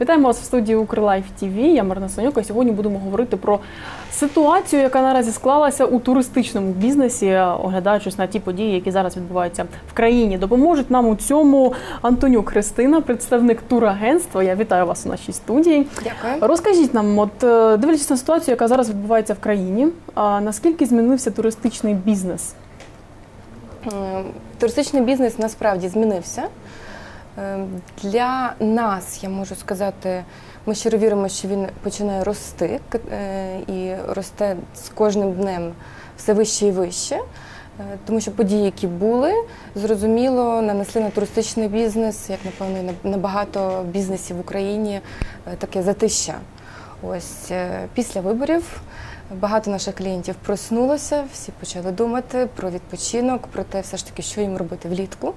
Вітаємо вас в студії Укрлайф ТВ. Я Марина Сонюк. А сьогодні будемо говорити про ситуацію, яка наразі склалася у туристичному бізнесі, оглядаючись на ті події, які зараз відбуваються в країні. Допоможуть нам у цьому Антонюк Христина, представник турагентства. Я вітаю вас у нашій студії. Дякую. Розкажіть нам, от е, дивлячись на ситуацію, яка зараз відбувається в країні, наскільки змінився туристичний бізнес? Е, Туристичний бізнес насправді змінився. Е, Для нас, я можу сказати, ми щиро віримо, що він починає рости е, і росте з кожним днем все вище і вище. Е, Тому що події, які були, зрозуміло, нанесли на туристичний бізнес, як напевно, на- багато бізнесів в Україні е, таке затища. Ось після виборів багато наших клієнтів проснулося, всі почали думати про відпочинок, про те, все ж таки, що їм робити влітку.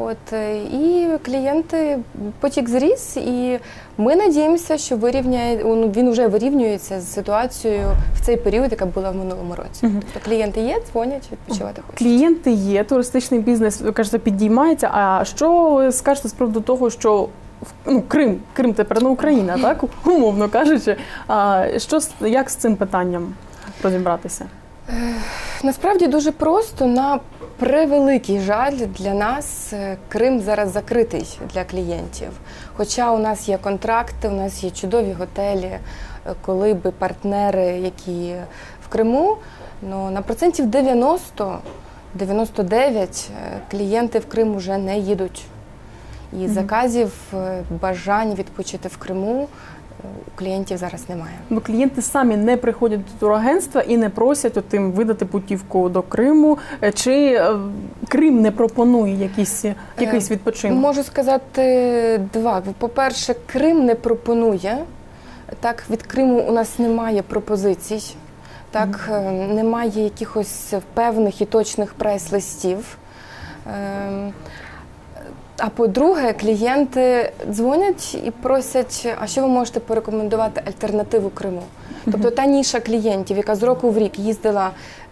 От е, і клієнти потік зріс, і ми надіємося, що вирівняє він вже вирівнюється з ситуацією в цей період, яка була в минулому році. Мгм. Тобто клієнти є, дзвонять, відпочивати хочуть. Клієнти є, туристичний бізнес ви кажете, підіймається. А що ви скажете з приводу того, що ну, Крим, Крим тепер не Україна, так умовно кажучи. А що як з цим питанням розібратися? Насправді дуже просто на превеликий жаль для нас е, Крим зараз закритий для клієнтів. Хоча у нас є контракти, у нас є чудові готелі, е, коли би партнери, які в Криму, ну на процентів 90, 99 е, клієнти в Крим уже не їдуть. І заказів, бажань відпочити в Криму у клієнтів зараз немає. Бо клієнти самі не приходять до турагентства і не просять от їм видати путівку до Криму. Е, Чи е, Крим не пропонує якийсь, якийсь відпочинок? Можу сказати два. По-перше, Крим не пропонує. Так, від Криму у нас немає пропозицій, так, е, немає якихось певних і точних прайс-листів. А по-друге, клієнти дзвонять і просять, а що ви можете порекомендувати альтернативу Криму? Тобто та ніша клієнтів, яка з року в рік їздила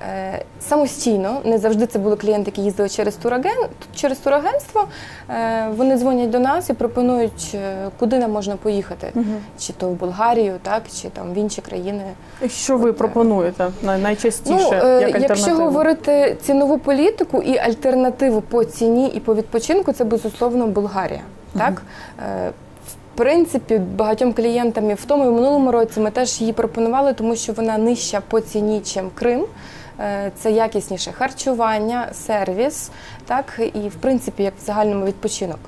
е, самостійно, не завжди це були клієнти, які їздили через тураген, через турагентство. Е, вони дзвонять до нас і пропонують, е, куди нам можна поїхати, Мгм. чи то в Болгарію, так, чи там в інші країни. Що ви пропонуєте найчастіше Ну, е, як якщо говорити цінову політику і альтернативу по ціні і по відпочинку, це безусловно Болгарія. Так? Е, В принципі, багатьом клієнтам і в тому і в минулому році ми теж її пропонували, тому що вона нижча по ціні, чим Крим. Е, Це якісніше харчування, сервіс, так і в принципі як в загальному відпочинок.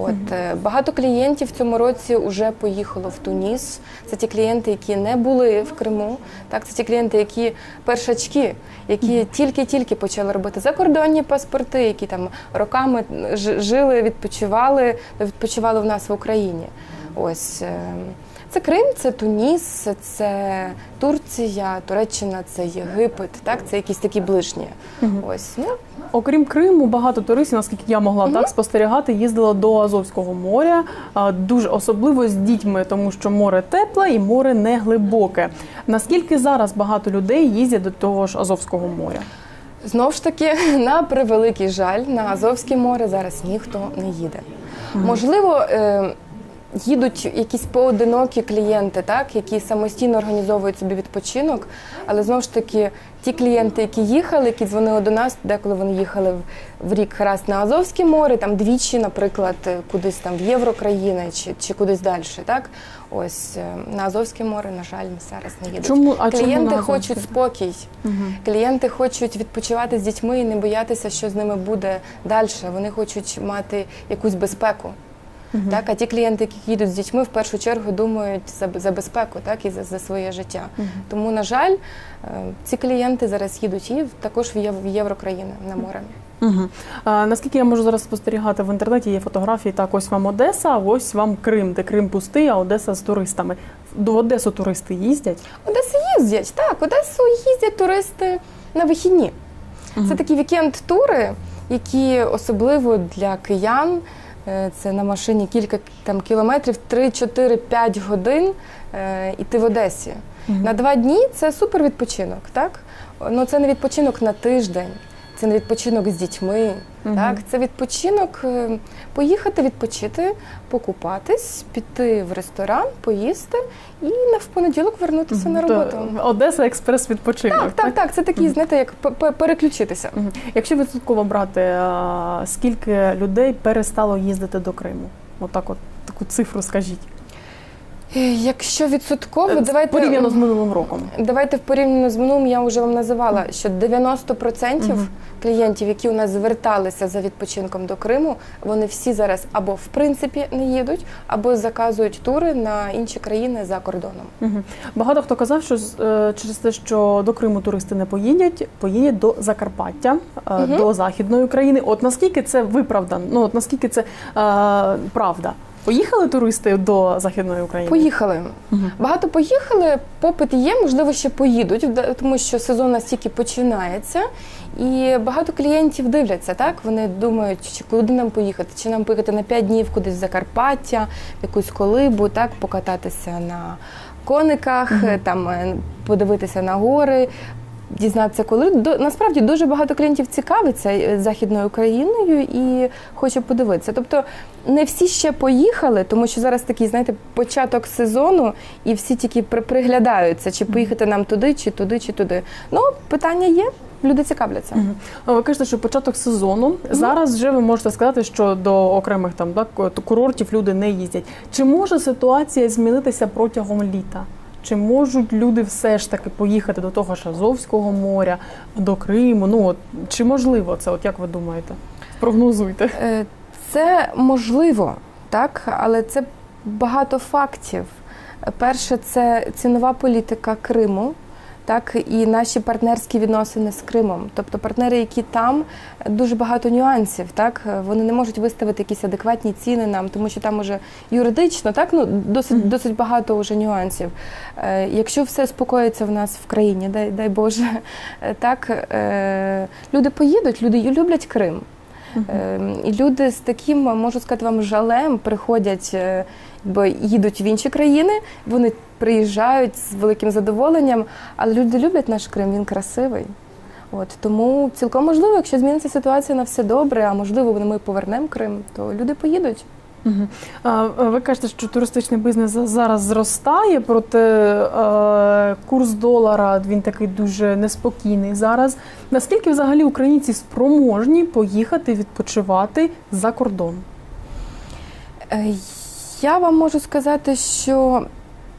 От е, багато клієнтів в цьому році вже поїхало в Туніс. Це ті клієнти, які не були в Криму. Так, це ті клієнти, які першачки, які тільки-тільки почали робити закордонні паспорти, які там роками жили, відпочивали, відпочивали в нас в Україні. Ось е, це Крим, це Туніс, це Турція, Туреччина, це Єгипет. Так, це якісь такі ближні. Ось ну Окрім Криму, багато туристів, наскільки я могла так спостерігати, їздила до Азовського моря, дуже особливо з дітьми, тому що море тепле і море не глибоке. Наскільки зараз багато людей їздять до того ж Азовського моря? Знову ж таки, на превеликий жаль, на Азовське море зараз ніхто не їде. Можливо, е, їдуть якісь поодинокі клієнти, так, які самостійно організовують собі відпочинок, але знову ж таки, ті клієнти, які їхали, які дзвонили до нас, деколи вони їхали в- рік раз на Азовське море, там двічі, наприклад, е, кудись там в Єврокраїни чи, чи кудись далі. Так? Ось е, на Азовське море, на жаль, ми зараз не їдуть. Чому а Клієнти на хочуть спокій. Мгм. Клієнти хочуть відпочивати з дітьми і не боятися, що з ними буде далі. Вони хочуть мати якусь безпеку. Мгм. Так, а ті клієнти, які їдуть з дітьми, в першу чергу думають за, за безпеку, так і за, за своє життя. Мгм. Тому, на жаль, е, ці клієнти зараз їдуть і в- також в Єв- в єврокраїни на море. Угу. А, наскільки я можу зараз спостерігати в інтернеті, є фотографії. Так, ось вам Одеса, а ось вам Крим, де Крим пустий, а Одеса з туристами. До Одесу туристи їздять. Одеси їздять, так, Одесу їздять туристи на вихідні. Це такі вікенд-тури, які особливо для киян. Е, Це на машині кілька там кілометрів, 3-4-5 годин і іти в Одесі. Мгм. На два дні це супер відпочинок, так? Ну це не відпочинок на тиждень, це не відпочинок з дітьми, Мгм. Так, це відпочинок, е, поїхати відпочити, покупатись, піти в ресторан, поїсти і на в понеділок вернутися на роботу. То Одеса експрес відпочинок. Так, так, так. Це такі, знаєте, як переключитися. Мгм. Якщо відсотково брати, скільки людей перестало їздити до Криму? Отак, от таку цифру скажіть. Е, Якщо відсотково, Е, давайте порівняно з минулим роком. Давайте порівняно з минулим, я вже вам називала, що 90% Мгм. Клієнтів, які у нас зверталися за відпочинком до Криму, вони всі зараз або в принципі не їдуть, або заказують тури на інші країни за кордоном. Мгм. Багато хто казав, що е, через те, що до Криму туристи не поїдять, поїдять до Закарпаття, е, Мгм. до Західної України. От наскільки це виправдано? Ну от наскільки це е, правда? Поїхали туристи до Західної України? Поїхали. Мгм. Багато поїхали, попит є, можливо, ще поїдуть, тому що сезон настільки починається. І багато клієнтів дивляться, так? Вони думають, чи куди нам поїхати, чи нам поїхати на 5 днів кудись в Закарпаття, в якусь колибу, так, покататися на кониках, Мгм. там е, подивитися на гори. Дізнатися, коли До- насправді дуже багато клієнтів цікавиться е, західною Україною і хоче подивитися. Тобто не всі ще поїхали, тому що зараз такий, знаєте, початок сезону, і всі тільки при- приглядаються, чи поїхати нам туди, чи туди, чи туди. Ну, питання є, люди цікавляться. А Ви кажете, що початок сезону. Зараз вже ви можете сказати, що до окремих там так, курортів люди не їздять. Чи може ситуація змінитися протягом літа? Чи можуть люди все ж таки поїхати до того ж Азовського моря, до Криму? Ну от чи можливо це? От як ви думаєте? Прогнозуйте. Е, Це можливо, так, але це багато фактів. Перше, це цінова політика Криму. Так, і наші партнерські відносини з Кримом. Тобто партнери, які там, дуже багато нюансів. Так, вони не можуть виставити якісь адекватні ціни нам, тому що там уже юридично, так ну досить досить багато вже нюансів. Е, якщо все спокоїться в нас в країні, дай дай Боже, е, так е, люди поїдуть, люди люблять Крим. Е, І люди з таким, можу сказати вам, жалем приходять, е, бо їдуть в інші країни, вони приїжджають з великим задоволенням, але люди люблять наш Крим, він красивий. От тому цілком можливо, якщо зміниться ситуація на все добре, а можливо, ми повернемо Крим, то люди поїдуть. Ви кажете, що туристичний бізнес зараз зростає, проте курс долара він такий дуже неспокійний зараз. Наскільки взагалі українці спроможні поїхати відпочивати за кордон? Е, Я вам можу сказати, що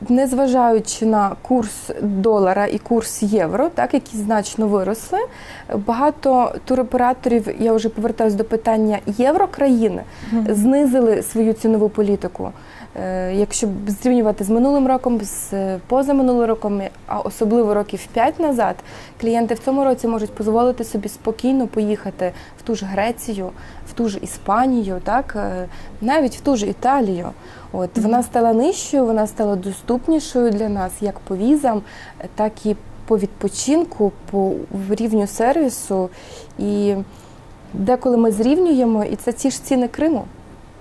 незважаючи на курс долара і курс євро, так які значно виросли, багато туроператорів, я вже повертаюся до питання євро країни, знизили свою цінову політику. Е, Якщо зрівнювати з минулим роком, з е, позаминулим роком, а особливо років 5 назад, клієнти в цьому році можуть дозволити собі спокійно поїхати в ту ж Грецію, в ту ж Іспанію, так е, навіть в ту ж Італію. От вона стала нижчою, вона стала доступнішою для нас як по візам, так і по відпочинку, по рівню сервісу. І деколи ми зрівнюємо, і це ті ж ціни Криму.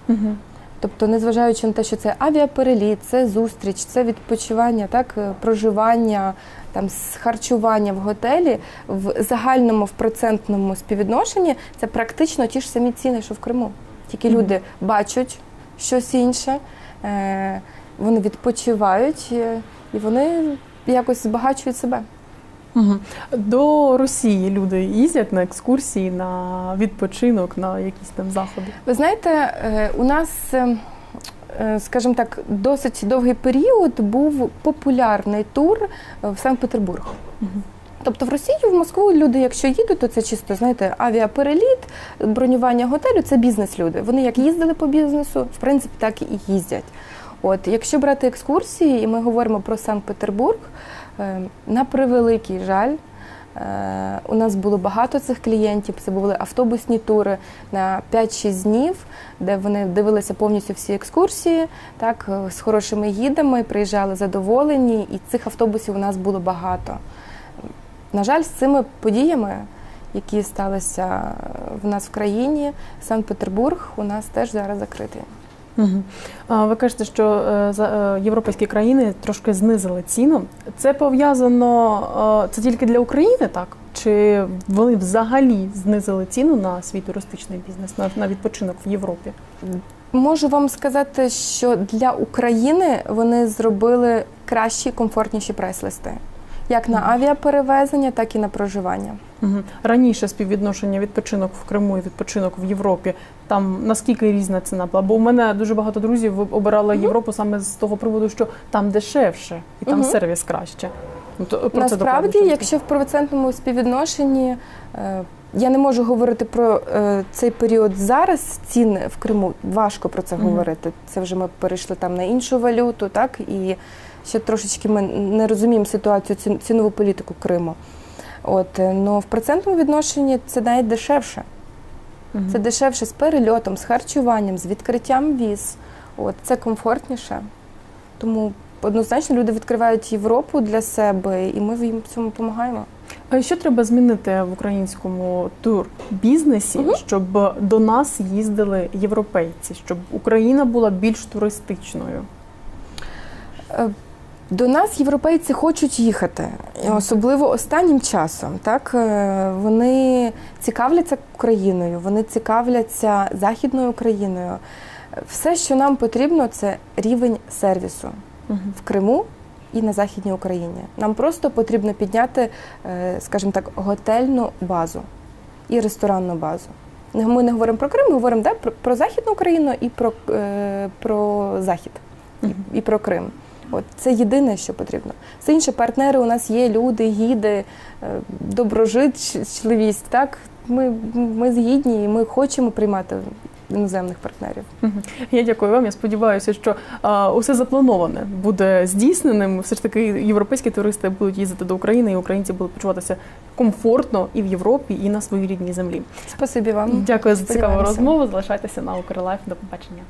Мгм. Тобто, незважаючи на те, що це авіапереліт, це зустріч, це відпочивання, так е, проживання, там харчування в готелі в загальному в процентному співвідношенні це практично ті ж самі ціни, що в Криму. Тільки люди бачать щось інше, е, вони відпочивають е, і вони якось збагачують себе. До Росії люди їздять на екскурсії, на відпочинок, на якісь там заходи. Ви знаєте, е, у нас, е, е, скажімо так, досить довгий період був популярний тур в Санкт-Петербург. Тобто в Росію, в Москву люди, якщо їдуть, то це чисто знаєте, авіапереліт, бронювання готелю це бізнес-люди. Вони як їздили по бізнесу, в принципі, так і їздять. От, якщо брати екскурсії, і ми говоримо про Санкт-Петербург, на превеликий жаль, е, у нас було багато цих клієнтів. Це були автобусні тури на 5-6 днів, де вони дивилися повністю всі екскурсії, так, е, з хорошими гідами, приїжджали задоволені, і цих автобусів у нас було багато. На жаль, з цими подіями, які сталися в нас в країні, Санкт-Петербург у нас теж зараз закритий. А, Ви кажете, що е, е, європейські країни трошки знизили ціну. Це пов'язано е, це тільки для України, так? Чи вони взагалі знизили ціну на свій туристичний бізнес, на відпочинок в Європі? Можу вам сказати, що для України вони зробили кращі, комфортніші прайс-листи. Як на авіаперевезення, так і на проживання. Раніше співвідношення відпочинок в Криму і відпочинок в Європі. Там наскільки різна ціна була? Бо у мене дуже багато друзів обирали Європу саме з того приводу, що там дешевше і там сервіс краще. Ну, про це Насправді, якщо в процентному співвідношенні, е, я не можу говорити про е, цей період зараз. Цін в Криму важко про це говорити. Це вже ми перейшли там на іншу валюту, так і ще трошечки ми не розуміємо ситуацію ці- цінову політику Криму. От е, ну в процентному відношенні це навіть дешевше. Мгм. Це дешевше з перельотом, з харчуванням, з відкриттям віз. От це комфортніше. Тому однозначно люди відкривають Європу для себе, і ми їм в цьому допомагаємо. А що треба змінити в українському турбізнесі, Мгм. щоб до нас їздили європейці, щоб Україна була більш туристичною? До нас європейці хочуть їхати, особливо останнім часом. Так Е, вони цікавляться Україною, вони цікавляться західною Україною. Все, що нам потрібно, це рівень сервісу в Криму і на Західній Україні. Нам просто потрібно підняти, е, скажімо так, готельну базу і ресторанну базу. Ми не говоримо про Крим, ми говоримо да, про, про Західну Україну і про, е, про Захід, і, і про Крим. От це єдине, що потрібно. Все інше партнери у нас є, люди, гіди, е, доброжитливість. Так, ми, ми згідні і ми хочемо приймати іноземних партнерів. Я дякую вам. Я сподіваюся, що а, усе заплановане буде здійсненим. Все ж таки, європейські туристи будуть їздити до України, і українці будуть почуватися комфортно і в Європі, і на своїй рідній землі. Спасибі вам. Дякую за цікаву розмову. Залишайтеся на Укрлайф. До побачення.